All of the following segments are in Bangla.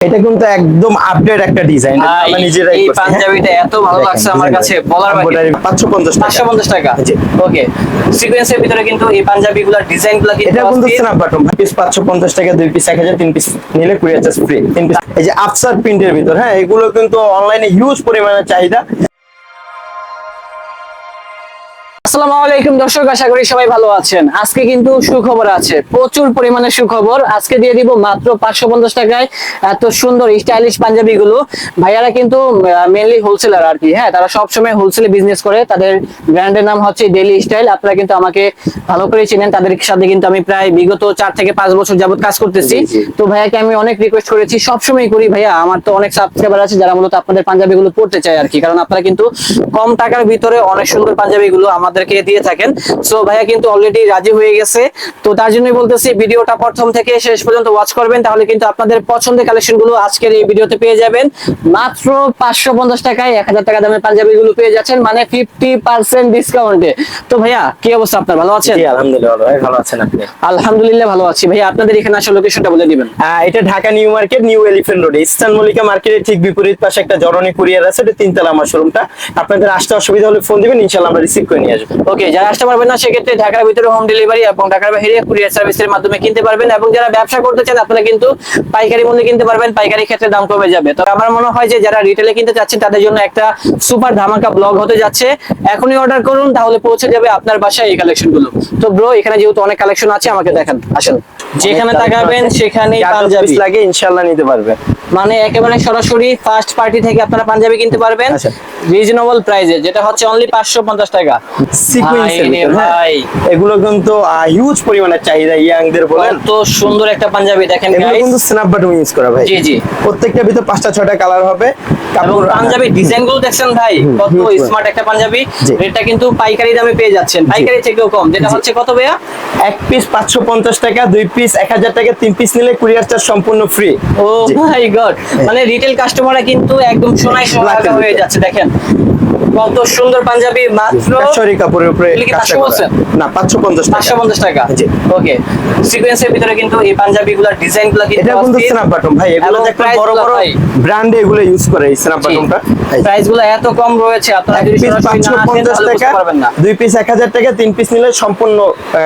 এটা কিন্তু একদম আপডেট একটা ডিজাইন আমরা নিজেরাই এই হ্যাঁ? পাঞ্জাবিটা এত ভালো লাগছে আমার কাছে বলার বাকি Embroidery 550 টাকা। পাঁচশো পঞ্চাশ টাকা? জি। ওকে। সিকোয়েন্সের ভিতরে কিন্তু এই পাঞ্জাবি গুলার ডিজাইনগুলা কিন্তু এটা কিন্তু। স্ন্যাপ বাটন পিস 550 টাকা দুই পিস 1000 তিন পিস নিলে কুরিয়ার চার্জ ফ্রি তিন পিস এই যে আফসার প্রিন্টের ভিতর হ্যাঁ এগুলো কিন্তু অনলাইনে হিউজ পরিমাণে চাহিদা। আসসালামু আলাইকুম দর্শক আশা করি সবাই ভালো আছেন। আজকে কিন্তু সুখবর আছে প্রচুর পরিমাণে সুখবর। আজকে দিয়ে দিব মাত্র পাঁচশো পঞ্চাশ টাকায় এত সুন্দর স্টাইলিশ পাঞ্জাবি গুলো ভাইয়ারা কিন্তু মেনলি হোলসেলার আর কি হ্যাঁ তারা সবসময় হোলসেলে বিজনেস করে। তাদের ব্র্যান্ডের নাম হচ্ছে ডেলি স্টাইল আপনারা কিন্তু আমাকে ভালো করে চিনেন। তাদের সাথে কিন্তু আমি প্রায় বিগত চার থেকে পাঁচ বছর যাবত কাজ করতেছি। তো ভাইয়াকে আমি অনেক রিকোয়েস্ট করেছি সবসময় করি ভাইয়া। আমার তো অনেক সাবস্ক্রাইবার আছে যারা মূলত আপনাদের পাঞ্জাবি গুলো পড়তে চায় আর কি। কারণ আপনারা কিন্তু কম টাকার ভিতরে অনেক সুন্দর পাঞ্জাবি গুলো আমাদেরকে দিয়ে থাকেন। সো ভাইয়া কিন্তু অলরেডি রাজি হয়ে গেছে। তো তার জন্যই বলতেছি ভিডিওটা প্রথম থেকে শেষ পর্যন্ত ওয়াচ করবেন তাহলে কিন্তু আপনাদের পছন্দের কালেকশনগুলো আজকের এই ভিডিওতে পেয়ে যাবেন। মাত্র পাঁচশো পঞ্চাশ টাকায় এক হাজার টাকা দামের পাঞ্জাবি গুলো পেয়ে যাচ্ছেন মানে ফিফটি পার্সেন্ট ডিসকাউন্টে তো ভাইয়া কি অবস্থা আপনার? ভালো আছেন? আলহামদুলিল্লাহ ভালো ভাই, ভালো আছেন আপনি? আলহামদুলিল্লাহ ভালো আছি। ভাইয়া আপনাদের এখানে আসলে লোকেশনটা বলে দিবেন। এটা Dhaka new market new elephant road. Eastern Mallika মার্কেটের ঠিক বিপরীত পাশে একটা জরনি কুরিয়ার আছে এটা তিনতলা আমার শোরুমটা আপনাদের আসতে অসুবিধা হলে ফোন দিবেন ইনশাল্লাহ আমরা রিসিভ করে নিয়ে আসব। ওকে যারা আসতে পারবেন না সেক্ষেত্রে ঢাকার ভিতরে হোম ডেলিভারি এবং ঢাকার বাইরে কুরিয়ার সার্ভিসের মাধ্যমে কিনতে পারবেন এবং যারা ব্যবসা করতে চান আপনারা কিন্তু পাইকারি মূল্যে কিনতে পারবেন পাইকারি ক্ষেত্রে দাম কমে যাবে। তো আমার মনে হয় যে যারা রিটেলে কিনতে চাচ্ছেন তাদের জন্য একটা সুপার ধামাকা ব্লগ হতে যাচ্ছে। এখনই অর্ডার করুন তাহলে পৌঁছে যাবে আপনার বাসায় এই কালেকশনগুলো তো ব্রো এখানে যেহেতু অনেক কালেকশন আছে আমাকে দেখান আসেন। যেখানে তাকাবেন সেখানে পাঞ্জাবি। লাগে ইনশাল্লাহ নিতে পারবে। মানে একেবারে সরাসরি ফার্স্ট পার্টি থেকে আপনারা পাঞ্জাবি কিনতে পারবেন। আচ্ছা। রিজনেবল প্রাইসে যেটা হচ্ছে অনলি পাঁচশো পঞ্চাশ টাকা। সিকুয়েন্সের ভাই হ্যাঁ। ভাই। এগুলো কিন্তু হিউজ পরিমাণে চাহিদা ইয়াংদের বলেন। কত সুন্দর একটা পাঞ্জাবি দেখেন এগুলো কিন্তু ইউজ করা ভাই। জি জি। প্রত্যেকটা ভিতর পাঁচটা ছয়টা কালার হবে। কাপড় পাঞ্জাবি ডিজাইনগুলো দেখছেন ভাই কত। স্মার্ট একটা পাঞ্জাবি। রেটটা কিন্তু পাইকারি দামে পেয়ে যাচ্ছেন। পাইকারি থেকেও কম। যেটা হচ্ছে কত ভাইয়া? এক পিস পাঁচশো পঞ্চাশ টাকা দুই পিস এক হাজার টাকা তিন পিস নিলে কুরিয়ার চার্জ সম্পূর্ণ ফ্রি ও মাই গড মানে রিটেল কাস্টমাররা কিন্তু একদম সোনায় সোনাগা হয়ে যাচ্ছে দেখেন। কত সুন্দর পাঞ্জাবি মাত্র কাপড়ের উপরে এগুলো কাজটা করা। না পাঁচশো পঞ্চাশ পাঁচশো টাকা পঞ্চাশ টাকা? জি। ওকে। সিকোয়েন্সের ভিতরে কিন্তু এই কিন্তু এটা কিন্তু। স্ন্যাপ বাটন ভাই এগুলো price বড় বড়। ব্র্যান্ডে এগুলো ইউজ করে এই স্ন্যাপ বাটনটা প্রাইসগুলো এত কম রয়েছে আপনারা যদি টাকা দুই পিস এক হাজার টাকা তিন পিস নিলে সম্পূর্ণ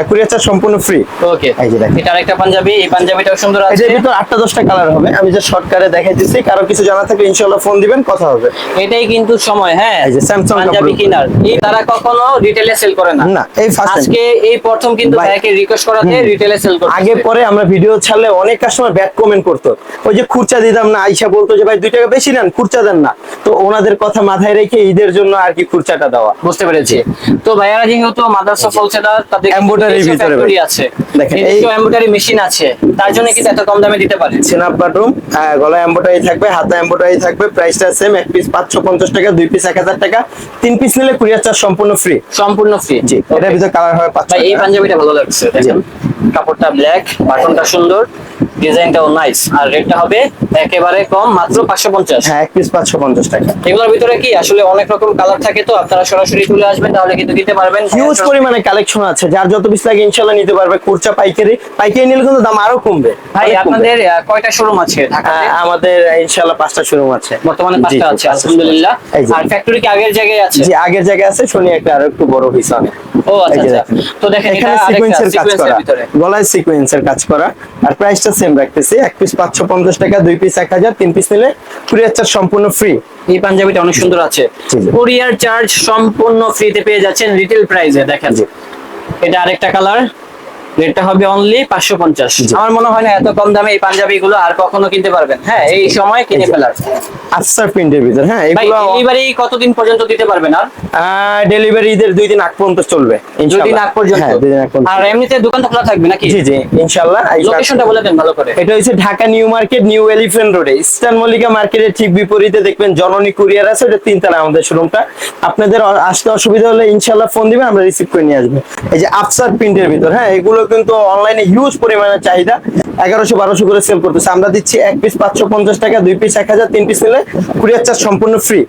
কুরিয়ার চার্জ সম্পূর্ণ ফ্রি ওকে। এই যে দেখেন। এটা আরেকটা পাঞ্জাবি এই পাঞ্জাবিটাও সুন্দর আছে। এটার ভিতর আটটা দশটা কালার হবে। আমি যে শর্টকারে দেখাই দিচ্ছি কারও কিছু জানা থাকলে ইনশাল্লাহ ফোন দিবেন কথা হবে। এটাই কিন্তু সময় হ্যাঁ। এই যে পাঞ্জাবি কিনার। এই তারা কখনো রিটেলে সেল করে না। না এই ফার্স্ট আজকে এই প্রথম কিন্তু। ভাইকে রিকোয়েস্ট করাতে রিটেলে সেল করতে আগে পরে আমরা ভিডিও ছাড়লে অনেক কাস্টমার ব্যাড কমেন্ট করতো। ওই যে খুরচা দিতাম না আইসা বলতো যে ভাই টাকা বেশি নেন খুরচা দেন না। তো ওনাদের কথা মাথায় রেখে ঈদের জন্য আর কি খুরচাটা দেওয়া। বুঝতে পেরেছি। তো ভাইয়ারা যেহেতু মাদ্রাসা তাদের ভিতরে। আছে। দেখেন, এই- এমব্রয়ডারি মেশিন আছে। তার জন্য কিন্তু এত কম দামে দিতে পারে। সিনাপ গলায় এম্বোটারি থাকবে হাতে এম্বোটারি থাকবে প্রাইসটা সেম এক পিস পাঁচশো পঞ্চাশ টাকা দুই পিস এক হাজার টাকা। তিন পিস নিলে কুরিয়ার চার্জ সম্পূর্ণ ফ্রি সম্পূর্ণ ফ্রি জি এটার ভিতরে কালার হবে পাঁচ ভাই এই। পাঞ্জাবিটা ভালো লাগছে দেখেন। কাপড়টা ব্ল্যাক বাটনটা সুন্দর ডিজাইনটাও নাইস আর রেটটা হবে একেবারে কম মাত্র পাঁচশো পঞ্চাশ। হ্যাঁ এক পিস পাঁচশো পঞ্চাশ টাকা। এগুলোর ভিতরে কি আসলে অনেক রকম কালার থাকে তো আপনারা সরাসরি চলে আসবেন তাহলে কিন্তু দিতে পারবেন। হিউজ পরিমাণে কালেকশন আছে যার যত পিস লাগে ইনশাল্লাহ নিতে পারবে খুরচা পাইকারি। পাইকারি নিলে কিন্তু দাম আরও কমবে ভাই আপনাদের কয়টা শোরুম আছে ঢাকাতে? আমাদের ইনশাল্লাহ পাঁচটা শোরুম আছে। বর্তমানে পাঁচটা আছে আলহামদুলিল্লাহ। আর ফ্যাক্টরি কি আগের জায়গায় আছে? জি আগের জায়গায় আছে শনি একটা আরও একটু বড় অনেক ও আচ্ছা আচ্ছা। তো দেখেন এটা এখানে সিকোয়েন্সের কাজ করা। ভিতরে। গলায় সিকোয়েন্সের কাজ করা। আর প্রাইসটা সেম রাখতেছি। এক পিস পাঁচশো পঞ্চাশ টাকা দুই পিস এক হাজার তিন পিস নিলে কুরিয়ার চার্জ সম্পূর্ণ ফ্রি এই পাঞ্জাবিটা অনেক সুন্দর আছে। কুরিয়ার চার্জ সম্পূর্ণ ফ্রিতে পেয়ে যাচ্ছেন রিটেল প্রাইসে দেখেন। এটা আরেকটা কালার রেটটা হবে অনলি পাঁচশো পঞ্চাশ। আমার মনে হয় না এত কম দামে এই পাঞ্জাবি গুলো আর কখনো কিনতে পারবেন। হ্যাঁ এই সময় কিনে ফেলার। প্রিন্টের ভিতর হ্যাঁ এগুলো ডেলিভারি কতদিন পর্যন্ত দিতে পারবেন আর? ডেলিভারি ঈদের দুই দিন আগ পর্যন্ত চলবে দুই দিন আগ পর্যন্ত? হ্যাঁ দুই দিন আগ পর্যন্ত। আর এমনিতে দোকান তো খোলা থাকবে নাকি? জি জি ইনশাল্লাহ লোকেশনটা বলে দেন ভালো করে। এটা হচ্ছে Dhaka New Market New Elephant রোডে। ইস্টার্ন মল্লিকা মার্কেটের ঠিক বিপরীতে দেখবেন জননী কুরিয়ার আছে ওটা তিনতলা আমাদের শোরুমটা আপনাদের আসতে অসুবিধা হলে ইনশাল্লাহ ফোন দিবেন আমরা রিসিভ করে নিয়ে আসব। এই যে আফসার প্রিন্টের ভিতর হ্যাঁ এগুলো কিন্তু অনলাইনে হিউজ পরিমাণে চাহিদা। এগারোশো বারোশো করে সেল করতেছে। আমরা দিচ্ছি এক পিস পাঁচশো পঞ্চাশ টাকা, দুই পিস এক হাজার, তিন পিস নিলে কুরিয়ার চার্জ সম্পূর্ণ ফ্রি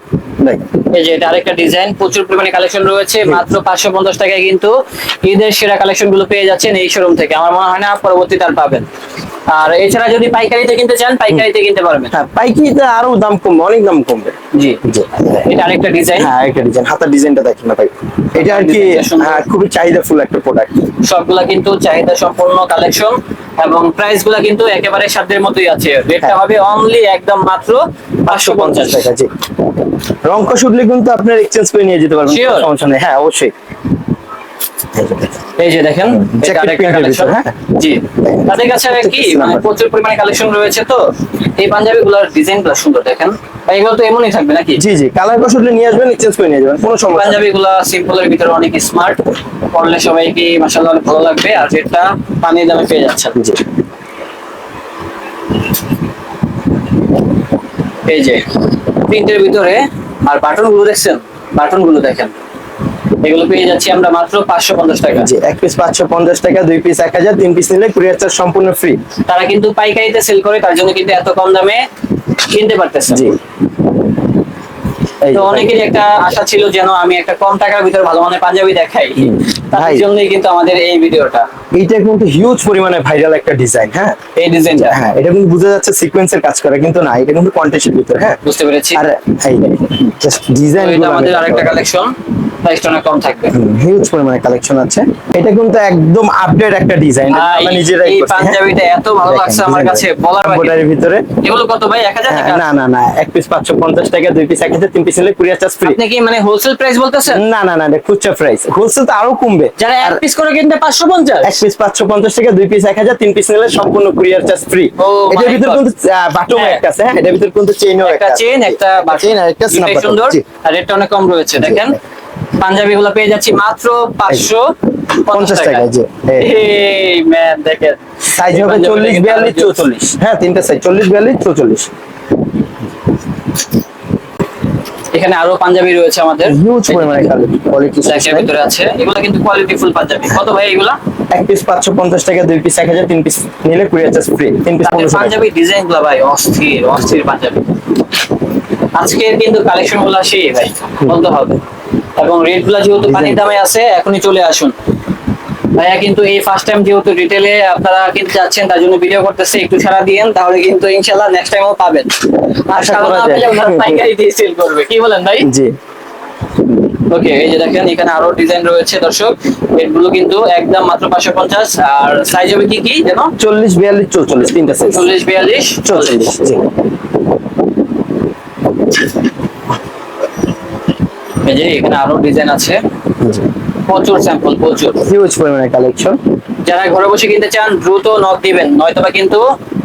দেখেন এই যে এটা আরেকটা ডিজাইন প্রচুর পরিমাণে কালেকশন রয়েছে মাত্র পাঁচশো পঞ্চাশ টাকায় কিন্তু ঈদের সেরা কালেকশনগুলো পেয়ে যাচ্ছেন এই শোরুম থেকে। আমার মনে হয় না পরবর্তীতে আর পাবেন। আর এছাড়া যদি পাইকারিতে কিনতে চান পাইকারিতে কিনতে পারবেন। হ্যাঁ পাইকিতে আরও দাম কমবে অনেক দাম কমবে। জি। জি। এটা আরেকটা ডিজাইন হ্যাঁ একটা ডিজাইন হাতার ডিজাইনটা দেখেন না ভাই। এটা আর কি। হ্যাঁ, খুবই চাহিদাফুল একটা প্রোডাক্ট সবগুলা কিন্তু চাহিদা সম্পূর্ণ কালেকশন এবং প্রাইসগুলা কিন্তু একেবারে সাধ্যের মতোই আছে রেটটা হ্যাঁ। হবে অনলি একদম মাত্র পাঁচশো পঞ্চাশ টাকা জি রং কষ উঠলে কিন্তু আপনার এক্সচেঞ্জ করে নিয়ে যেতে পারবেন. সমস্যা নেই হ্যাঁ অবশ্যই এই যে দেখেন হ্যাঁ। জি। তাদের কাছে কি মানে প্রচুর পরিমাণে কালেকশন রয়েছে তো এই পাঞ্জাবি গুলার ডিজাইনগুলো সুন্দর দেখেন। এগুলো তো এমনই থাকবে নাকি? জি জি কালার নিয়ে আসবেন এক্সচেঞ্জ করে নিয়ে যাবেন কোনো সমস্যা পাঞ্জাবি গুলা সিম্পলের ভিতরে অনেক স্মার্ট সবাইকে অনেক ভালো লাগবে আর রেটটা পানির দামে পেয়ে যাচ্ছেন। জি। এই যে প্রিন্টের ভিতরে আর বাটনগুলো দেখছেন? বাটনগুলো দেখেন। এগুলো পেয়ে যাচ্ছি আমরা মাত্র পাঁচশো পঞ্চাশ টাকা। জি এক পিস পাঁচশো পঞ্চাশ টাকা দুই পিস এক হাজার তিন পিস নিলে কুরিয়ার চার্জ সম্পূর্ণ ফ্রি তারা কিন্তু পাইকারিতে সেল করে তার জন্য কিন্তু এত কম দামে কিনতে পারতেছে জি। তো অনেকেরই একটা আশা ছিল যেন আমি একটা কম টাকার ভিতরে ভালো মানের পাঞ্জাবি দেখাই। তার জন্যই কিন্তু আমাদের এই ভিডিওটা। এইটা কিন্তু হিউজ পরিমাণে ভাইরাল একটা ডিজাইন হ্যাঁ? এই ডিজাইনটা হ্যাঁ এটা কিন্তু বোঝা যাচ্ছে সিকোয়েন্সের কাজ করে কিন্তু না এটা কিন্তু কন্টেস্টের ভিতরে হ্যাঁ? বুঝতে পেরেছি। আর এই ডিজাইন আমাদের আরেকটা কালেকশন প্রাইসটা অনেক কম থাকবে। হিউজ পরিমাণে কালেকশন আছে। এটা কিন্তু একদম আপডেট একটা ডিজাইন আমরা নিজেরাই এই হ্যাঁ। পাঞ্জাবিটা এত ভালো লাগছে আমার কাছে বলার বাকি বোর্ডারের ভিতরে। এগুলো কত ভাই? এক হ্যাঁ, টাকা? না না না এক পিস পাঁচশো পঞ্চাশ টাকা দুই পিস এক হাজার তিন পিস নিলে কুরিয়ার চার্জ ফ্রি আপনি কি মানে হোলসেল প্রাইস বলতেছেন? না না না খুচরা প্রাইস হোলসেল তো আরও কমবে। যারা এক পিস করে কিনতে পাঁচশো পঞ্চাশ? এক পিস পাঁচশো পঞ্চাশ টাকা দুই পিস এক হাজার তিন পিস নিলে সম্পূর্ণ কুরিয়ার চার্জ ফ্রি এটার ভিতরে কিন্তু বাটম। একটা আছে হ্যাঁ? এটার ভিতরে কিন্তু চেইনও একটা একটা চেন একটা চেইন আর একটা সুন্দর আর রেটটা অনেক কম রয়েছে দেখেন। পাঞ্জাবি গুলো পেয়ে যাচ্ছি মাত্র পাঁচশো পঞ্চাশ টাকা জি। এই। এই ম্যান দেখেন। সাইজ হবে চল্লিশ বিয়াল্লিশ চৌচল্লিশ। হ্যাঁ তিনটা সাইজ চল্লিশ বিয়াল্লিশ চৌচল্লিশ। এখানে আরও পাঞ্জাবি রয়েছে আমাদের। হিউজ পরিমাণে কোয়ালিটি ভিতরে আছে। এগুলো কিন্তু কোয়ালিটি ফুল পাঞ্জাবি। কত ভাই এগুলা? এক পিস পাঁচশো পঞ্চাশ টাকা দুই পিস এক হাজার তিন পিস নিলে কুরিয়ার চার্জ ফ্রি তিন পিস তাদের পনেরোশো টাকা। পাঞ্জাবি ডিজাইনগুলা ভাই অস্থির অস্থির পাঞ্জাবি। আজকের কিন্তু কালেকশনগুলো সেই ভাই বলতে হবে। এবং রেটগুলা যেহেতু পানির দামে আছে এখনই চলে আসুন। ভাইয়া কিন্তু এই ফার্স্ট টাইম যেহেতু রিটেলে আপনারা কিনতে যাচ্ছেন তার জন্য ভিডিও করতেছে একটু সারা দিয়েন তাহলে কিন্তু ইনশাল্লাহ নেক্সট টাইমও পাবেন। আশা করা যায়। পাইকারি দিয়ে সেল করবে। কি বলেন ভাই? জি। ওকে এই যে দেখেন এখানে আরও ডিজাইন রয়েছে দর্শক। এগুলো কিন্তু একদম মাত্র পাঁচশো পঞ্চাশ। আর সাইজ হবে কি কি যেন? চল্লিশ বিয়াল্লিশ চৌচল্লিশ তিনটা সাইজ চল্লিশ বিয়াল্লিশ চল্লিশ। জি। এই যে এখানে আরও ডিজাইন আছে। প্রচুর স্যাম্পল প্রচুর। হিউজ পরিমাণে কালেকশন যারা ঘরে বসে কিনতে চান দ্রুত নক দিবেন। নয়তোবা কিন্তু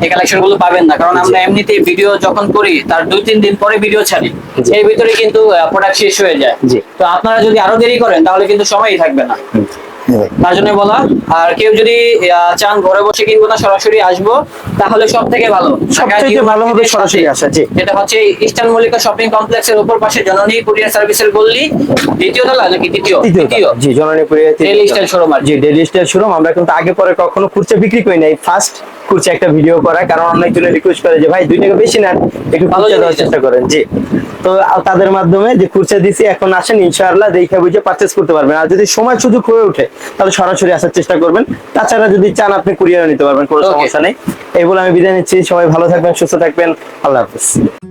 এই কালেকশনগুলো পাবেন না কারণ আমরা এমনিতে ভিডিও যখন করি তার দুই তিন দিন পরে ভিডিও ছাড়ি। এর ভিতরে কিন্তু প্রোডাক্ট শেষ হয়ে যায়। তো আপনারা যদি আরও দেরি করেন তাহলে কিন্তু সময়ই থাকবে না। তার জন্য বলা। আর কেউ যদি চান ঘরে বসে কিনবো না সরাসরি আসব তাহলে সব থেকে ভালো ভালো হবে সরাসরি আসা, জি। এটা হচ্ছে ইস্টার্ন মল্লিকা শপিং কমপ্লেক্সের উপর পাশে জননী কুরিয়ার সার্ভিসের গল্লি দ্বিতীয় তলা নাকি দ্বিতীয় জি জননীপুরে Daily Style showroom আর জি স্টাইল শোরুম আমরা কিন্তু আগে পরে কখনো খুরচা বিক্রি করি নাই। ফার্স্ট খুরচা একটা ভিডিও করা কারণ অনেকজনে রিকোয়েস্ট করে যে ভাই দুই টাকা বেশি নেন একটু ভালো দেওয়ার চেষ্টা করেন। জি। তো তাদের মাধ্যমে যে খুঁজে দিছি এখন আসেন ইনশাআল্লাহ দেখে বুঝে পারচেস করতে পারবেন। আর যদি সময় সুযোগ হয়ে ওঠে তাহলে সরাসরি আসার চেষ্টা করবেন। তাছাড়া যদি চান আপনি কুরিয়ার নিতে পারবেন কোনো সমস্যা নেই। এই বলে আমি বিদায় নিচ্ছি। সবাই ভালো থাকবেন সুস্থ থাকবেন। আল্লাহ হাফিজ।